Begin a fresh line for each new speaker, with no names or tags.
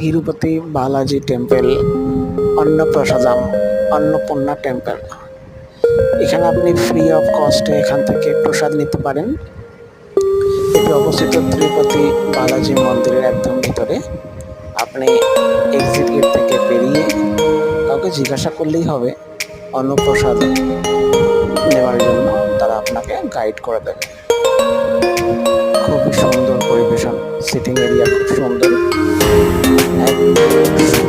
Tirupati Balaji temple, Annaprasadam, Annapurna temple. এখানে আপনি free of কস্টে এখান থেকে প্রসাদ নিতে পারেন। এটি অবস্থিত তিরুপতি বালাজি মন্দিরের একদম ভিতরে। আপনি এক্সিট গেট থেকে বেরিয়ে কাউকে জিজ্ঞাসা করলেই হবে অন্নপ্রসাদ নেওয়ার জন্য। তারা আপনাকে গাইড করে দেবে। খুবই সুন্দর পরিবেশন সিটিং এরিয়া খুব সুন্দর। Thank you.